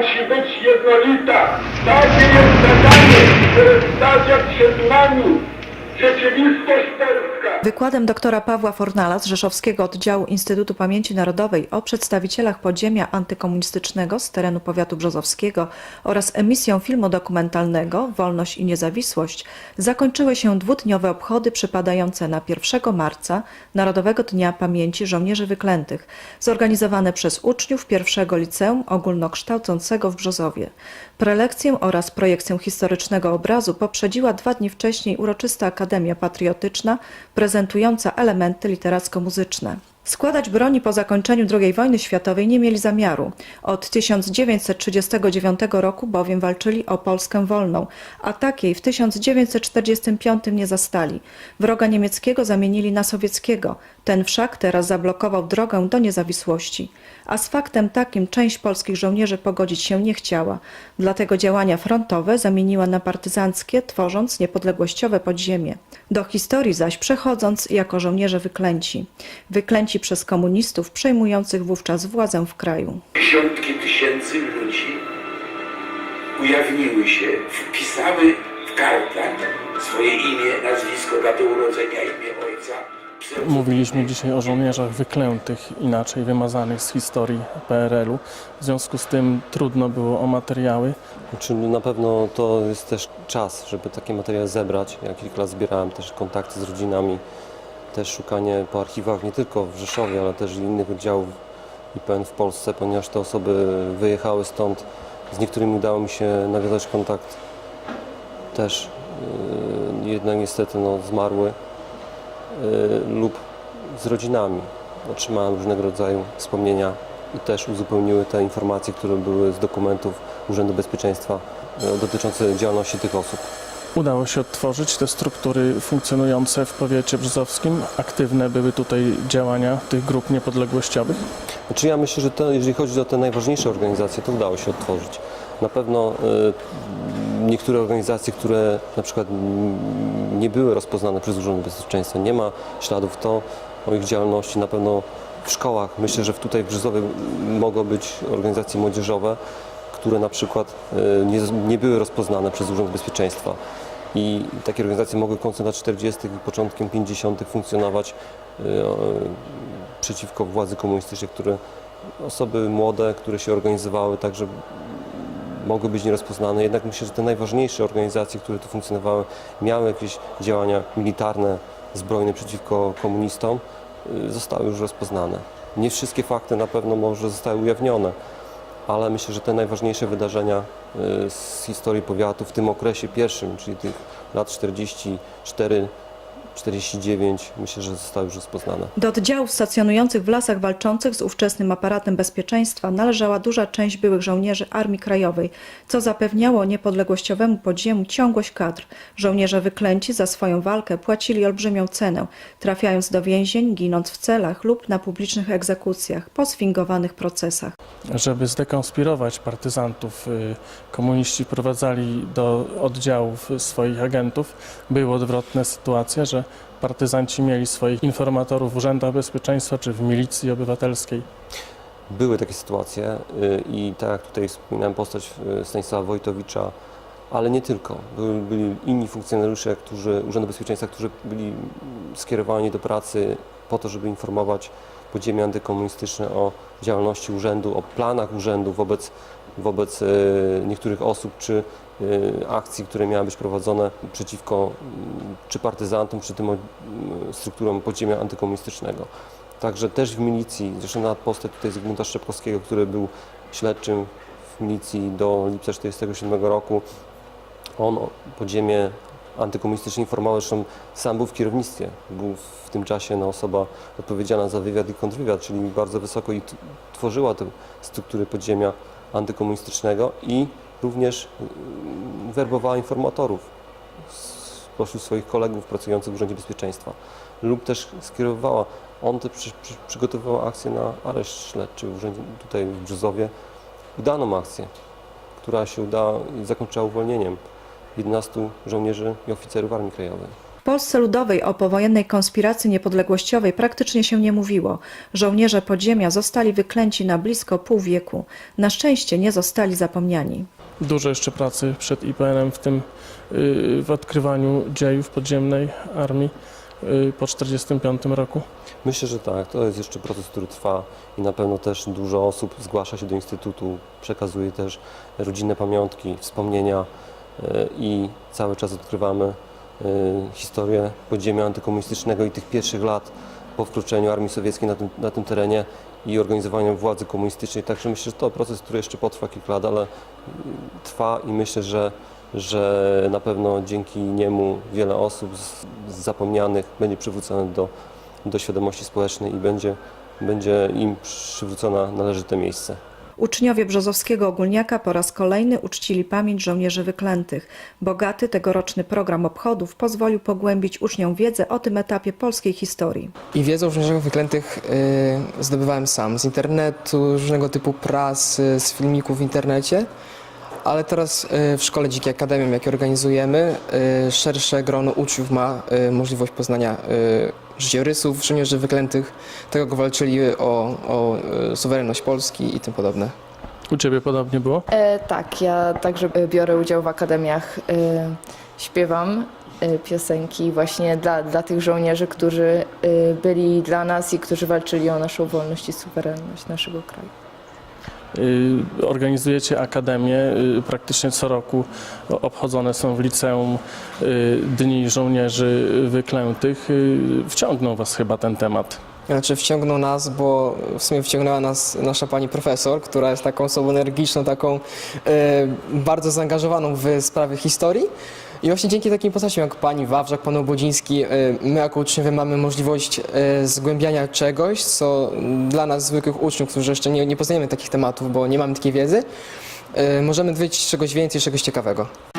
Musi być jednolita. Takie jest zadanie, które stawia przed nami rzeczywistość. Wykładem doktora Pawła Fornala z Rzeszowskiego Oddziału Instytutu Pamięci Narodowej o przedstawicielach podziemia antykomunistycznego z terenu powiatu brzozowskiego oraz emisją filmu dokumentalnego Wolność i Niezawisłość zakończyły się dwudniowe obchody przypadające na 1 marca Narodowego Dnia Pamięci Żołnierzy Wyklętych, zorganizowane przez uczniów pierwszego liceum ogólnokształcącego w Brzozowie. Prelekcję oraz projekcję historycznego obrazu poprzedziła dwa dni wcześniej uroczysta Akademia Patriotyczna prezentująca elementy literacko-muzyczne. Składać broni po zakończeniu II wojny światowej nie mieli zamiaru. Od 1939 roku bowiem walczyli o Polskę wolną, a takiej w 1945 nie zastali. Wroga niemieckiego zamienili na sowieckiego, ten wszak teraz zablokował drogę do niezawisłości. A z faktem takim część polskich żołnierzy pogodzić się nie chciała. Dlatego działania frontowe zamieniła na partyzanckie, tworząc niepodległościowe podziemie. Do historii zaś przechodząc jako żołnierze wyklęci. Wyklęci przez komunistów przejmujących wówczas władzę w kraju. Dziesiątki tysięcy ludzi ujawniły się, wpisały w kartach swoje imię, nazwisko, datę urodzenia, imię ojca. Mówiliśmy dzisiaj o żołnierzach wyklętych, inaczej wymazanych z historii PRL-u. W związku z tym trudno było o materiały. Czy na pewno to jest też czas, żeby takie materiały zebrać. Ja kilka lat zbierałem też kontakty z rodzinami, też szukanie po archiwach nie tylko w Rzeszowie, ale też innych oddziałów IPN w Polsce, ponieważ te osoby wyjechały stąd. Z niektórymi udało mi się nawiązać kontakt też, yy, jednak niestety no, zmarły yy, lub z rodzinami. Otrzymałem różnego rodzaju wspomnienia i też uzupełniły te informacje, które były z dokumentów Urzędu Bezpieczeństwa yy, dotyczące działalności tych osób. Udało się odtworzyć te struktury funkcjonujące w powiecie brzozowskim. Aktywne były tutaj działania tych grup niepodległościowych. Znaczy ja myślę, że to, jeżeli chodzi o te najważniejsze organizacje, to udało się odtworzyć. Na pewno y, niektóre organizacje, które na przykład nie były rozpoznane przez Urząd Bezpieczeństwa, nie ma śladów to o ich działalności. Na pewno w szkołach, myślę, że tutaj w Brzyzowie mogą być organizacje młodzieżowe, które na przykład y, nie, nie były rozpoznane przez Urząd Bezpieczeństwa. I takie organizacje mogły końcem lat 40. i początkiem 50. funkcjonować y, przeciwko władzy komunistycznej, które osoby młode, które się organizowały, także mogły być nierozpoznane. Jednak myślę, że te najważniejsze organizacje, które tu funkcjonowały, miały jakieś działania militarne, zbrojne przeciwko komunistom, y, zostały już rozpoznane. Nie wszystkie fakty na pewno może zostały ujawnione, ale myślę, że te najważniejsze wydarzenia y, z historii powiatu w tym okresie pierwszym, czyli tych lat 44 49, myślę, że zostały już rozpoznane. Do oddziałów stacjonujących w lasach walczących z ówczesnym aparatem bezpieczeństwa należała duża część byłych żołnierzy Armii Krajowej, co zapewniało niepodległościowemu podziemu ciągłość kadr. Żołnierze wyklęci za swoją walkę płacili olbrzymią cenę, trafiając do więzień, ginąc w celach lub na publicznych egzekucjach, po sfingowanych procesach. Żeby zdekonspirować partyzantów, y, komuniści prowadzali do oddziałów swoich agentów. Były odwrotne sytuacje, że partyzanci mieli swoich informatorów w urzędach bezpieczeństwa czy w milicji obywatelskiej. Były takie sytuacje y, i tak jak tutaj wspominałem postać y, Stanisława Wojtowicza, ale nie tylko. Byli, byli inni funkcjonariusze którzy, Urzędu Bezpieczeństwa, którzy byli skierowani do pracy po to, żeby informować podziemie antykomunistyczne o działalności urzędu, o planach urzędu wobec, wobec y, niektórych osób czy y, akcji, które miały być prowadzone przeciwko mm, czy partyzantom, czy tym mm, strukturom podziemia antykomunistycznego. Także też w milicji, zresztą na postać tutaj Zygmunta Szczepkowskiego, który był śledczym w milicji do lipca 1947 roku, on o podziemie antykomunistyczne informował, zresztą sam był w kierownictwie, był w tym czasie no, osoba odpowiedzialna za wywiad i kontrwywiad, czyli bardzo wysoko i tworzyła te struktury podziemia antykomunistycznego i również mm, werbowała informatorów spośród swoich kolegów pracujących w Urzędzie Bezpieczeństwa lub też skierowała, on też przy, przy, przygotowywał akcję na areszt śledczy w urzędzie, tutaj w Brzyzowie, udaną akcję, która się udała i zakończyła uwolnieniem 11 żołnierzy i oficerów Armii Krajowej. W Polsce Ludowej o powojennej konspiracji niepodległościowej praktycznie się nie mówiło. Żołnierze podziemia zostali wyklęci na blisko pół wieku. Na szczęście nie zostali zapomniani. Dużo jeszcze pracy przed IPN-em, w tym y, w odkrywaniu dziejów podziemnej armii y, po 1945 roku. Myślę, że tak. To jest jeszcze proces, który trwa i na pewno też dużo osób zgłasza się do Instytutu, przekazuje też rodzinne pamiątki, wspomnienia e, i cały czas odkrywamy historię podziemia antykomunistycznego i tych pierwszych lat po wkroczeniu armii sowieckiej na tym, na tym terenie i organizowaniu władzy komunistycznej. Także myślę, że to proces, który jeszcze potrwa kilka lat, ale mm, trwa i myślę, że, że na pewno dzięki niemu wiele osób z, z zapomnianych będzie przywrócone do, do świadomości społecznej i będzie, będzie im przywrócona należyte miejsce. Uczniowie Brzozowskiego Ogólniaka po raz kolejny uczcili pamięć żołnierzy wyklętych. Bogaty tegoroczny program obchodów pozwolił pogłębić uczniom wiedzę o tym etapie polskiej historii. I wiedzę o żołnierzach wyklętych y, zdobywałem sam z internetu, różnego typu prasy, z filmików w internecie. Ale teraz y, w Szkole Dzikiej Akademii, jakie organizujemy, y, szersze grono uczniów ma możliwość poznania życiorysów żołnierzy wyklętych, tego, jak walczyli o, o y, suwerenność Polski i tym podobne. U Ciebie podobnie było? E, tak, ja także e, biorę udział w akademiach, e, śpiewam e, piosenki właśnie dla, dla tych żołnierzy, którzy e, byli dla nas i którzy walczyli o naszą wolność i suwerenność naszego kraju. Y, Organizujecie akademię, y, praktycznie co roku obchodzone są w liceum y, Dni Żołnierzy Wyklętych. Wciągnął Was chyba ten temat. Znaczy wciągnął nas, bo w sumie wciągnęła nas nasza pani profesor, która jest taką osobą energiczną, taką bardzo zaangażowaną w sprawy historii. I właśnie dzięki takim postaciom jak pani Wawrzak, pan Obodziński, e, my jako uczniowie mamy możliwość e, zgłębiania czegoś, co dla nas zwykłych uczniów, którzy jeszcze nie, nie poznajemy takich tematów, bo nie mamy takiej wiedzy, e, możemy dowiedzieć się czegoś więcej, czegoś ciekawego.